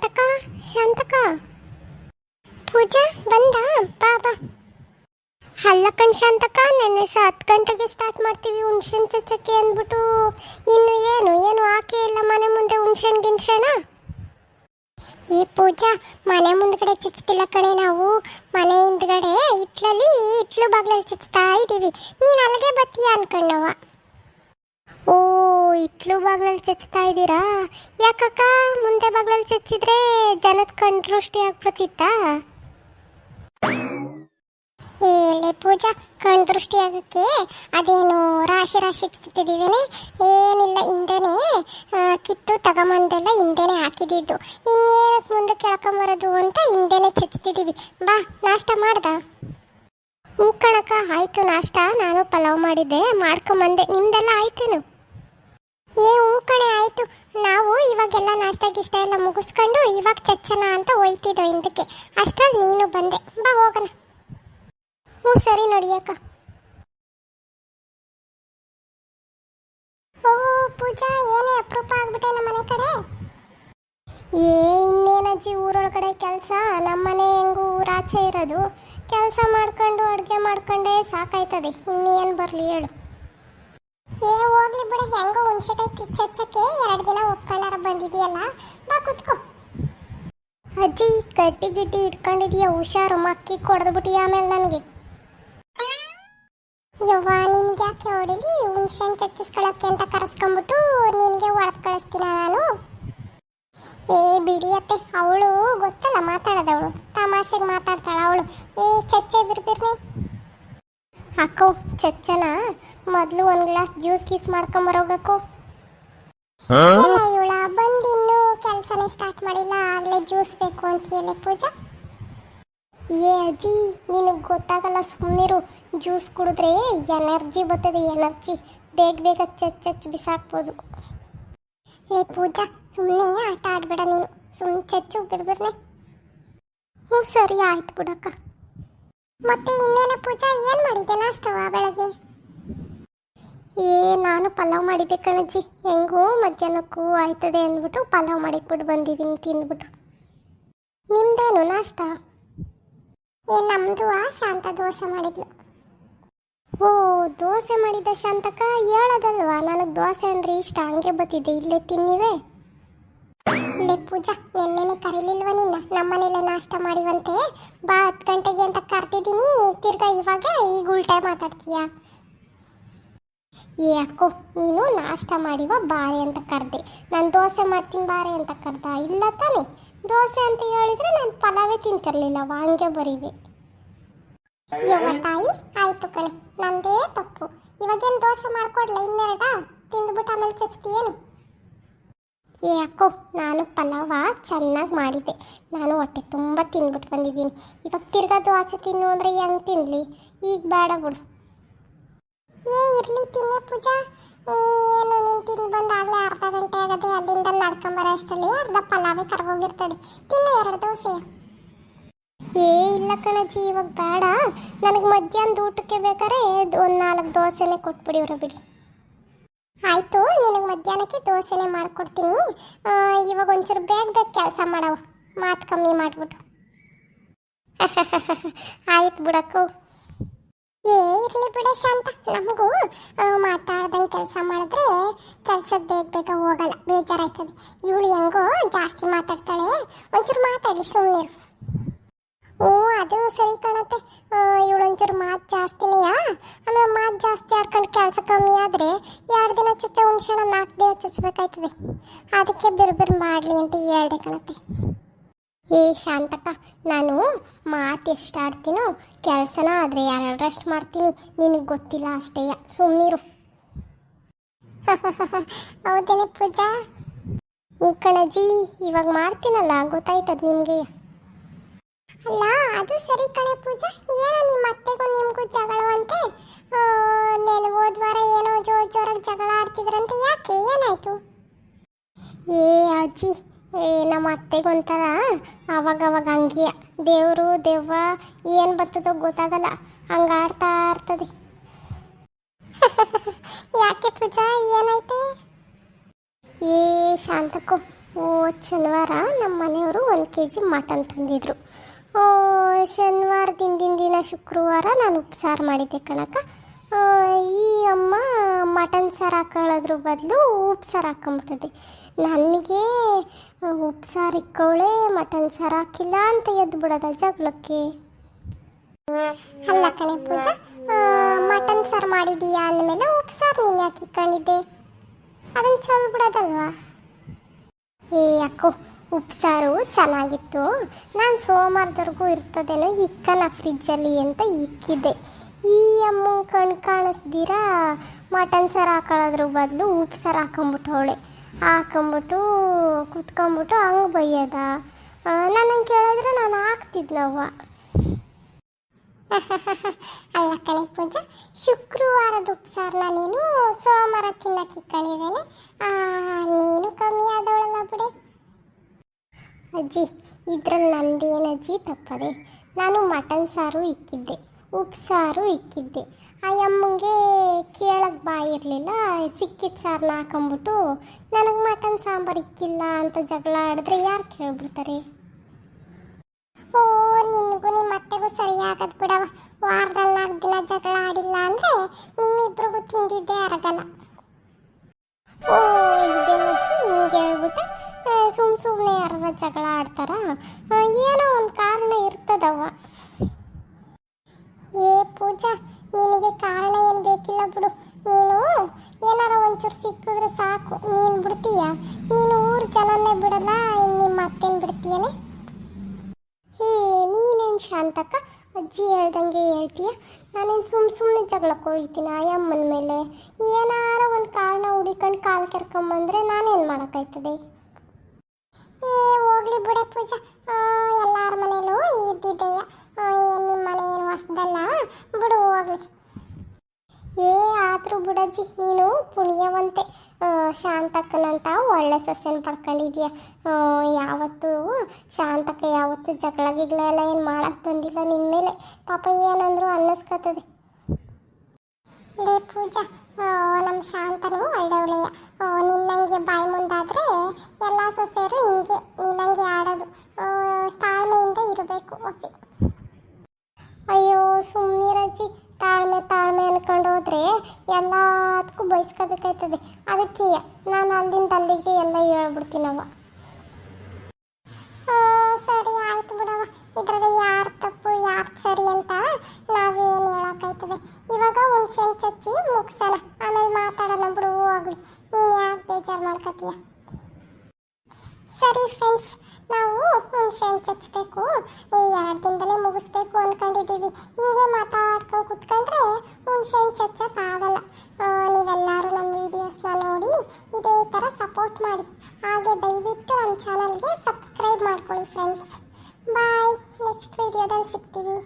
ಶಾಂತಕ ಶಾಂತಕ. ಪೂಜಾ, ಬಂದ, ಬಾ ಬಾ. ಅಲ್ಲ ಕಣ್ ಶಾಂತಕ, ನೆನ್ನೆ ಸಹ ಹತ್ತು ಗಂಟೆಗೆ ಸ್ಟಾರ್ಟ್ ಮಾಡ್ತೀವಿ ಹುಣ್ಸೆನ್ ಚಚ್ಚಕ್ಕೆ ಅಂದ್ಬಿಟ್ಟು. ಇನ್ನು ಏನು ಏನು ಹಾಕಿ ಇಲ್ಲ ಮನೆ ಮುಂದೆ ಹುಣ್ಸೆನ್ ಗಿಣ್ಸೆನ? ಈ ಪೂಜಾ, ಮನೆ ಮುಂದ್ಗಡೆ ಚಚ್ಕಿಲ್ಲ ಕಣೆ ನಾವು. ಮನೆ ಹಿಂದ್ಗಡೆ ಇಟ್ಲಲ್ಲಿ, ಇಟ್ಲು ಬಾಗ್ಲಲ್ಲಿ ಚಚ್ತಾ ಇದ್ದೀವಿ ನೀನು ಅಲ್ಲಿಗೆ ಬತ್ತೀಯ ಅನ್ಕೊಂಡವ ಇಟ್ಲು ಬಾಗ್ಲಲ್ಲಿ ಚಚ್ತಾ ಇದ್ದೀರಾ? ಯಾಕಕ್ಕ, ಮುಂದೆ ಬಾಗ್ಲಲ್ಲಿ ಚಚ್ಚಿದ್ರೆ ಜನದ ಕಣ್ದೃಷ್ಟಿ ಆಗ್ಬಿಡ್ತಿತ್ತಾ? ಏಲೆ ಪೂಜಾ ಕಣ್ದೃಷ್ಟಿ ಆಗಕ್ಕೆ ಅದೇನು ರಾಶಿ ರಾಶಿ ಚಿತ್ತಿದ್ದೀವೇನೆ ಏನಿಲ್ಲ, ಹಿಂದೆನೆ ಕಿತ್ತು ತಗೊಂಬಂದೆಲ್ಲ ಹಿಂದೆನೆ ಹಾಕಿದಿದ್ದು ಇನ್ನೇನಕ್ಕೆ ಮುಂದೆ ಕೆಳ್ಕೊಂಬರೋದು ಅಂತ ಹಿಂದೆನೆ ಚಚ್ತಿದ್ದೀವಿ ಬಾ, ನಾಷ್ಟ ಮಾಡ್ದ? ಹೂ ಕಣಕ್ಕ, ಆಯ್ತು ನಾಷ್ಟ. ನಾನು ಪಲಾವ್ ಮಾಡಿದ್ದೆ. ಮಾಡ್ಕೊಂಬಂದೆ. ನಿಮ್ದೆಲ್ಲ ಆಯ್ತೇನು? ಏ, ಹ್ಞೂ ಕಣೆ, ಆಯಿತು. ನಾವು ಇವಾಗೆಲ್ಲ ನಾಷ್ಟ ಗಿಷ್ಟ ಎಲ್ಲ ಮುಗಿಸ್ಕೊಂಡು ಇವಾಗ ಚಚ್ಚನ ಅಂತ ಹೋಯ್ತಿದ್ದೋ ಹಿಂದಕ್ಕೆ. ಅಷ್ಟರಲ್ಲಿ ನೀನು ಬಂದೆ. ಬಾ, ಹೋಗೋಣ. ಹ್ಞೂ, ಸರಿ ನಡಿಯಕ್ಕ ಓ, ಪೂಜಾ, ಏನೇ ಅಪರೂಪ ಆಗ್ಬಿಟ್ಟೆ ನಮ್ಮ ಮನೆ ಕಡೆ? ಏ, ಇನ್ನೇನಜ್ಜಿ ಊರೊಳಗಡೆ ಕೆಲಸ? ನಮ್ಮನೆ ಹೆಂಗೂ ಊರಾಚೆ ಇರೋದು. ಕೆಲಸ ಮಾಡ್ಕೊಂಡು ಅಡುಗೆ ಮಾಡ್ಕೊಂಡೇ ಸಾಕಾಯ್ತದೆ. ಇನ್ನೇನು ಬರಲಿ ಹೇಳು. ಏ, ಹೋಗ್ಲಿ ಬಿಡ, ಹೆಂಗೋ ಹುಣ್ಸೆಕಾಯಿ ಕಿಚ್ಚಕ್ಕೆ ಎರಡು ದಿನ ಒಪ್ಕೊಂಡಾರ ಬಂದಿದೆಯಲ್ಲ, ಬಾ ಕುತ್ಕೋ. ಅಜ್ಜಿ, ಕಟ್ಟಿ ಗಿಟ್ಟಿ ಇಟ್ಕೊಂಡಿದೀಯ, ಹುಷಾರು, ಮಕ್ಕಿ ಕೊಡ್ದ್ಬಿಟ್ಟಿ ಆಮೇಲೆ ನನಗೆ. ಯವ್ವ, ನಿನ್ಗೆ ಯಾಕೆ ಹೊಡಿಲಿ? ಹುಣ್ಸೆನ್ ಚಚ್ಚಿಸ್ಕೊಳಕ್ಕೆ ಅಂತ ಕರೆಸ್ಕೊಂಬಿಟ್ಟು ನಿನಗೆ ಹೊಡೆದು ಕಳಿಸ್ತೀನ ನಾನು? ಏ ಬಿಡಿಯತ್ತೆ ಅವಳು ಗೊತ್ತಲ್ಲ, ಮಾತಾಡೋದವಳು. ತಮಾಷೆಗೆ ಮಾತಾಡ್ತಾಳ ಅವಳು. ಏ, ಚಚ್ಚೆ ಬಿರ್ಬಿರ್ನೆ. ಅಕ್ಕೋ, ಚಚ್ಚನ? ಮೊದಲು ಒಂದು ಗ್ಲಾಸ್ ಜ್ಯೂಸ್ ಗೀಸ್ ಮಾಡ್ಕೊಂಬರೋಗಕ್ಕೋ ಇವಳ ಬಂದು ಇನ್ನೂ ಕೆಲಸನೇ ಸ್ಟಾರ್ಟ್ ಮಾಡಿಲ್ಲ. ಆಗಲೇ ಜ್ಯೂಸ್ ಬೇಕು ಅಂತ ಹೇಳಿ ಪೂಜಾ. ಏ ಅಜ್ಜಿ ನಿನಗೆ ಗೊತ್ತಾಗಲ್ಲ ಸುಮ್ಮನಿರು ಜ್ಯೂಸ್ ಕುಡಿದ್ರೆ ಎನರ್ಜಿ ಬರ್ತದೆ ಎನರ್ಜಿ. ಬೇಗ ಬೇಗ ಚಚ್ ಚಚ್ ಬಿಸಾಕ್ಬೋದು. ಏ ಪೂಜಾ ಸುಮ್ಮನೆ ಆಟ ಆಡ್ಬೇಡ ನೀನು. ಸುಮ್ಮನೆ ಚಚ್ಚು ಬಿರ್ಬಿರ್ನೆ ಹ್ಞೂ ಸರಿ ಆಯ್ತು ಬಿಡಕ್ಕ. ಮತ್ತೆ ಇನ್ನೇನ ಪೂಜಾ ಏನು ಮಾಡಿದ್ದೆ ನಾಷ್ಟವ ಬೆಳಗ್ಗೆ? ಏ ನಾನು ಪಲಾವ್ ಮಾಡಿದ್ದೆ ಕಣಜ್ಜಿ. ಹೆಂಗೋ ಮಧ್ಯಾಹ್ನಕ್ಕೂ ಆಯ್ತದೆ ಅಂದ್ಬಿಟ್ಟು ಪಲಾವ್ ಮಾಡಿಕ್ಬಿಟ್ಟು ಬಂದಿದ್ದೀನಿ ತಿಂದ್ಬಿಟ್ಟು ನಿಮ್ದೇನು ನಾಷ್ಟ? ಏ ನಮ್ದು ಆ ಶಾಂತ ದೋಸೆ ಮಾಡಿದ್ಲು. ಓ ದೋಸೆ ಮಾಡಿದ್ದ ಶಾಂತಕ ಹೇಳೋದಲ್ವಾ ನನಗೆ ದೋಸೆ ಅಂದ್ರೆ ಇಷ್ಟ ಹಂಗೆ ಬತ್ತಿದ್ದೆ ಇಲ್ಲೇ ತಿನ್ನಿವೆ? ಲೇ ಪೂಜಾ ನಿನ್ನೆನೆ ಕರೀಲಿಲ್ವ ನಿನ್ನ? ನಮ್ಮನೆಲ್ಲ ನಾಷ್ಟ ಮಾಡಿವಂತೆ. ಬಾ ಹತ್ತು ಗಂಟೆಗೆ ಅಂತ ಕರ್ತಿದ್ದೀನಿ ತಿರ್ಗಾ ಇವಾಗ ಈಗ ಉಲ್ಟಾ ಮಾತಾಡ್ತೀಯಾ? ಏ ಅಕ್ಕೋ ನೀನು ನಾಷ್ಟ ಮಾಡಿವ ಬಾರೆ ಅಂತ ಕರೆದೆ. ನಾನು ದೋಸೆ ಮಾಡ್ತೀನಿ ಬಾರೆ ಅಂತ ಕರೆದ. ಇಲ್ಲ ತಾನೆ? ದೋಸೆ ಅಂತ ಹೇಳಿದ್ರೆ ನಾನು ಪಲಾವೇ ತಿಂತಿರ್ಲಿಲ್ಲ ವಾಂಗೆ ಬರೀವಿ. ಯವ್ವ ತಾಯಿ, ಆಯ್ತು ಕಣೆ, ನಂದೇ ತಪ್ಪು. ಇವಾಗೇನು ದೋಸೆ ಮಾಡ್ಕೊಡ್ಲ ಇನ್ನೆರಡ? ತಿಂದ್ಬಿಟ್ಟು ಆಮೇಲೆ ಚಚ್ತೀಯೇನು? ಏ ಅಕ್ಕೋ ನಾನು ಪಲಾವ ಚೆನ್ನಾಗಿ ಮಾಡಿದ್ದೆ. ನಾನು ಹೊಟ್ಟೆ ತುಂಬ ತಿಂದ್ಬಿಟ್ಟು ಬಂದಿದ್ದೀನಿ. ಇವಾಗ ತಿರ್ಗಾ ದೋಸೆ ತಿನ್ನು ಅಂದರೆ ಹೆಂಗೆ ತಿನ್ನಲಿ ಈಗ ಬೇಡ ಬಿಡು. ಏ, ಇರಲಿ ತಿನ್ನೆ ಪೂಜಾ. ಏನು ನೀನು ತಿಂದು ಬಂದಾಗಲೇ ಅರ್ಧ ಗಂಟೆ ಆಗದೆ ಅಲ್ಲಿಂದ ನಡ್ಕೊಂಬರೋ ಅಷ್ಟರಲ್ಲಿ ಅರ್ಧ ಪಲಾವೇ ಕರ್ಗೋಗಿರ್ತದೆ. ತಿನ್ನು ಎರಡು ದೋಸೆ. ಏ, ಇಲ್ಲ ಕಣಜ್ಜಿ, ಇವಾಗ ಬೇಡ. ನನಗೆ ಮಧ್ಯಾಹ್ನದ ಊಟಕ್ಕೆ ಬೇಕಾದ್ರೆ ಒಂದು ನಾಲ್ಕು ದೋಸೆನೇ ಕೊಟ್ಬಿಡಿವ್ರ ಬಿಡಿ. ಆಯಿತು, ನಿನಗೆ ಮಧ್ಯಾಹ್ನಕ್ಕೆ ದೋಸೆನೇ ಮಾಡಿಕೊಡ್ತೀನಿ. ಇವಾಗ ಒಂಚೂರು ಬೇಗ ಬೇಗ ಕೆಲಸ ಮಾಡವ ಮಾತು ಕಮ್ಮಿ ಮಾಡಿಬಿಟ್ಟು ಆಯ್ತು ಬಿಡಕ್ಕೋ. ಏ, ಇರ್ಲಿ ಬಿಡ ಶಾಂತ. ನಮಗೂ ಮಾತಾಡ್ದಂಗೆ ಕೆಲಸ ಮಾಡಿದ್ರೆ ಕೆಲಸದ ಬೇಗ ಬೇಗ ಹೋಗಲ್ಲ, ಬೇಜಾರಾಯ್ತದೆ. ಇವಳು ಹೆಂಗೋ ಜಾಸ್ತಿ ಮಾತಾಡ್ತಾಳೆ. ಒಂಚೂರು ಮಾತಾಡಿ ಸುಮ್ಮನೆ ಓ, ಅದು ಸರಿ ಕಾಣತ್ತೆ. ಇವಳು ಒಂಚೂರು ಮಾತು ಜಾಸ್ತಿನೆಯಾ? ಆಮೇಲೆ ಮಾತು ಜಾಸ್ತಿ ಆಡ್ಕೊಂಡು ಕೆಲಸ ಕಮ್ಮಿ ಆದರೆ ಎರಡು ದಿನ ಚಚ್ಚ ಹುಣ್ಸೆಣ ನಾಲ್ಕು ದಿನ ಚಚ್ಚಬೇಕಾಯ್ತದೆ ಅದಕ್ಕೆ ಬಿರುಬಿರು ಬಿರು ಮಾಡಲಿ ಅಂತ ಹೇಳ್ದೆ ಕಣತ್ತೆ. ಏ ಶಾಂತಪ್ಪ ನಾನು ಮಾತು ಎಷ್ಟು ಆಡ್ತೀನೋ ಕೆಲಸನ ಆದರೆ ಎರಡರಷ್ಟು ಮಾಡ್ತೀನಿ. ನಿನಗೆ ಗೊತ್ತಿಲ್ಲ ಅಷ್ಟೇ. ಸುಮ್ಮನಿರು ಹೌದೇನೆ ಪೂಜಾ? ಕಣಜಿ, ಇವಾಗ ಮಾಡ್ತೀನಲ್ಲ, ಗೊತ್ತಾಯ್ತದ ನಿಮಗೆ. ಅಲ್ಲ, ಅದು ಸರಿ ಕಣೆ ಪೂಜಾ. ಏನೋ ನಿಮ್ಮ ಅತ್ತೆಗೂ ನಿಮಗೂ ಜಗಳವಂತೆ ನಾನು ಹೋದ ವಾರ ಏನೋ ಜೋರ್ ಜೋರಾಗಿ ಜಗಳ ಆಡ್ತಿದ್ರಂತೆ. ಯಾಕೆ? ಏನಾಯ್ತು? ಏ, ಅಜ್ಜಿ ನಮ್ಮ ಅತ್ತೆಗೊಂಥರ ಅವಾಗ ಅವಾಗ ಹಂಗಿಯ ದೇವರು ದೆವ್ವ ಏನು ಬರ್ತದೋ ಗೊತ್ತಾಗಲ್ಲ. ಹಂಗೆ ಆಡ್ತಾ ಇರ್ತದೆ ಯಾಕೆ ಪೂಜಾ ಏನಾಯ್ತೆ? ಏ ಶಾಂತಕ್ಕೂ. ಓ ಶನಿವಾರ ನಮ್ಮ ಮನೆಯವರು ಒಂದು ಕೆ ಜಿ ಮಟನ್ ತಂದಿದ್ರು. ಓ, ಶನಿವಾರ ದಿನ ದಿನ ಶುಕ್ರವಾರ ನಾನು ಉಪ್ಸಾರು ಮಾಡಿದ್ದೆ ಕಣಕ್ಕ. ಸಾರು ಹಾಕೊಳ್ಳೋದ್ರ ಬದಲು ಉಪ್ಸಾರು ಹಾಕೊಂಬಿಟ್ಟಿದ್ದೆ. ನನಗೆ ಉಪ್ಸಾರು ಇಕ್ಕವಳೆ ಮಟನ್ ಸಾರು ಹಾಕಿಲ್ಲ ಅಂತ ಎದ್ದು ಬಿಡೋದ ಜಗಳಕ್ಕೆ. ಅಲ್ಲ ಕಣೆ ಪೂಜಾ ಮಟನ್ ಸಾರು ಮಾಡಿದೀಯಾ ಅಂದಮೇಲೆ ಉಪ್ಸಾರು ನೀನು ಯಾಕೆ ಇಕ್ಕೊಂಡಿದ್ದೆ? ಅದನ್ನು ಚೆಲ್ ಬಿಡೋದಲ್ವಾ? ಏ ಯಾಕೋ ಉಪ್ಸಾರು ಚೆನ್ನಾಗಿತ್ತು. ನಾನು ಸೋಮವಾರದವರೆಗೂ ಇರ್ತದೇನೋ, ಇಕ್ಕನ ಫ್ರಿಜ್ಜಲ್ಲಿ ಅಂತ ಇಕ್ಕಿದ್ದೆ. ಈ ಅಮ್ಮ ಕಣ್ ಕಾಣಿಸ್ದೀರಾ ಮಟನ್ ಸಾರು ಹಾಕೊಳ್ಳೋದ್ರ ಬದಲು ಉಪ್ಸಾರು ಹಾಕೊಂಬಿಟ್ಟವಳೆ ಹಾಕೊಂಬಿಟ್ಟು ಕುತ್ಕೊಂಬಿಟ್ಟು ಹಂಗೆ ಬೈಯೋದ? ನನಗೆ ಕೇಳಿದ್ರೆ ನಾನು ಹಾಕ್ತಿದ್ನವ್ವ ಅಲ್ಲ ಕಣಿ ಪೂಜಾ, ಶುಕ್ರವಾರದ ಉಪ್ಸಾರನ ನೀನು ಸೋಮವಾರ ತಿನ್ನಕ್ಕೆ ಇಕ್ಕೊಂಡಿದ್ದೇನೆ ನೀನು ಕಮ್ಮಿ ಆದವಳಲ್ಲ ಬಿಡೆ. ಅಜ್ಜಿ, ಇದ್ರಲ್ಲಿ ನಂದೇನಜ್ಜಿ ತಪ್ಪದೆ. ನಾನು ಮಟನ್ ಸಾರು ಇಕ್ಕಿದ್ದೆ. ಉಪ್ಸಾರು ಇಕ್ಕಿದ್ದೆ. ಆ ಅಮ್ಮಂಗೆ ಕೇಳಕ್ಕೆ ಬಾಯಿ ಇರಲಿಲ್ಲ. ಸಿಕ್ಕಿದ ಸಾರನ್ನ ಹಾಕೊಂಬಿಟ್ಟು, ನನಗೆ ಮಟನ್ ಸಾಂಬಾರು ಇಕ್ಕಿಲ್ಲ ಅಂತ ಜಗಳ ಆಡಿದ್ರೆ ಯಾರು ಕೇಳ್ಬಿಡ್ತಾರೆ? ಓ, ನಿನಗೂ ನಿಮ್ಮ ಅತ್ತೆಗೂ ಸರಿಯಾಗದ್ ಬಿಡವ ವಾರದಲ್ಲಿ ನಾಲ್ಕು ದಿನ ಜಗಳ ಆಡಿಲ್ಲ ಅಂದರೆ ನಿಮ್ಮಿಬ್ರಿಗೂ ತಿಂದಿದ್ದೆ ಅರಗಲ್ಲ. ಓ ಇದೇನಜ್ಜಿ ಹಿಂಗೆ ಹೇಳ್ಬಿಟ್ಟು ಸುಮ್ ಸುಮ್ಮನೆ ಯಾರ ಜಗಳ ಆಡ್ತಾರ? ಏನೋ ಒಂದು ಕಾರಣ ಇರ್ತದವ ಏ ಪೂಜಾ, ನಿನಗೆ ಕಾರಣ ಏನು ಬೇಕಿಲ್ಲ ಬಿಡು. ನೀನು ಏನಾರ ಒಂಚೂರು ಸಿಕ್ಕಿದ್ರೆ ಸಾಕು. ನೀನು ಬಿಡ್ತೀಯ? ನೀನು ಊರು ಜನನ್ನೇ ಬಿಡಲ್ಲ ನಿಮ್ಮ ಅತ್ತೆನ ಬಿಡ್ತೀಯನೆ? ಹೇ, ನೀನೇನು ಶಾಂತಕ್ಕ? ಅಜ್ಜಿ ಹೇಳ್ದಂಗೆ ಹೇಳ್ತೀಯ? ನಾನೇನು ಸುಮ್ ಸುಮ್ಮನೆ ಜಗಳಕ್ಕೆ ಹೋಗ್ತೀನಿ ಅಮ್ಮನ ಮೇಲೆ? ಏನಾರ ಒಂದು ಕಾರಣ ಹುಡಿಕೊಂಡು ಕಾಲು ಕೆರ್ಕೊಂಬಂದ್ರೆ ನಾನೇನು ಮಾಡೋಕ್ಕಾಯ್ತದೆ? ಏ, ಹೋಗ್ಲಿ ಬಿಡೆ ಪೂಜಾ ಎಲ್ಲರ ಮನೇಲೂ ಇದ್ದಿದ್ದೆಯ ನಿಮ್ಮ ಮನೆ ಏನು ಹೊಸ್ದಲ್ಲ ಬಿಡು ಹೋಗ್ಲಿ ಏ ಆದ್ರೂ ಬಿಡಜ್ಜಿ ನೀನು ಪುಣ್ಯವಂತೆ ಆ, ಶಾಂತಕ್ಕನಂತ ಸೊಸೆನ ಪಡ್ಕೊಂಡಿದ್ಯಾ? ಯಾವತ್ತೂ ಶಾಂತಕ್ಕೆ ಯಾವತ್ತೂ ಜಗಳ ಗಿಗಳ ಎಲ್ಲ ಏನು ಮಾಡಕ್ಕೆ ಬಂದಿಲ್ಲ ನಿನ್ನ ಮೇಲೆ. ಪಾಪ ಏನಂದ್ರು ಅನ್ನಿಸ್ಕೊತದೆ ಲೇ ಪೂಜಾ ನಮ್ಮ ಶಾಂತನು ಒಳ್ಳೆಯವಳೆಯ ನಿನ್ನಂಗೆ ಬಾಯಿ ಮುಂದಾದರೆ ಎಲ್ಲ ಸೊಸೆಯರು ಹಿಂಗೆ ನಿನ್ನಂಗೆ ಆಡೋದು. ತಾಳ್ಮೆಯಿಂದ ಇರಬೇಕು ಹೊಸಿ ಅಯ್ಯೋ ಸುಮ್ಮನಿರಜ್ಜಿ ತಾಳ್ಮೆ ತಾಳ್ಮೆ ಅನ್ಕೊಂಡು ಹೋದ್ರೆ ಎಲ್ಲದಕ್ಕೂ ಬಯಸ್ಕೋಬೇಕಾಯ್ತದೆ. ಅದಕ್ಕೆ ನಾನು ಅಲ್ಲಿಂದ ಅಲ್ಲಿಗೆ ಎಲ್ಲ ಹೇಳ್ಬಿಡ್ತೀನವ ಸರಿ ಆಯ್ತು ಬಿಡವ ಇದರಲ್ಲಿ ಯಾರು ತಪ್ಪು, ಯಾರು ಸರಿ ಅಂತ ನಾವೇನು ಹೇಳೋಕ್ಕಾಯ್ತದೆ. ಇವಾಗ ಹುಣ್ಸೆನ್ ಚಚ್ಚಿ ಮುಗ್ಸೋಣ. ಆಮೇಲೆ ಮಾತಾಡೋಣ ಬಿಡು, ಹೋಗ್ಲಿ. ನೀನು ಯಾಕೆ ಬೇಜಾರು ಮಾಡ್ಕೋತೀಯ ಸರಿ ಫ್ರೆಂಡ್ಸ್ ನಾವು ಹುಣ್ಸೆನ್ ಚಚ್ಚಬೇಕು ಈ ಎರಡು ದಿನದಲ್ಲೇ ಮುಗಿಸ್ಬೇಕು ಅಂದ್ಕೊಂಡಿದ್ದೀವಿ ಹಿಂಗೆ ಮಾತಾಡ್ಕೊಂಡು ಕುತ್ಕೊಂಡ್ರೆ ಹುಣ್ಸೆಹಣ್ಣು ಚಚ್ಚಕ್ಕಾಗಲ್ಲ ಆ, ನೀವೆಲ್ಲರೂ ನಮ್ಮ ವೀಡಿಯೋಸ್ನ ನೋಡಿ ಇದೇ ಥರ ಸಪೋರ್ಟ್ ಮಾಡಿ. ಹಾಗೆ ದಯವಿಟ್ಟು ನಮ್ಮ ಚಾನಲ್ಗೆ ಸಬ್ಸ್ಕ್ರೈಬ್ ಮಾಡ್ಕೊಳ್ಳಿ ಫ್ರೆಂಡ್ಸ್ ಬಾಯ್ ನೆಕ್ಸ್ಟ್ ವೀಡಿಯೋದಲ್ಲಿ ಸಿಗ್ತೀವಿ.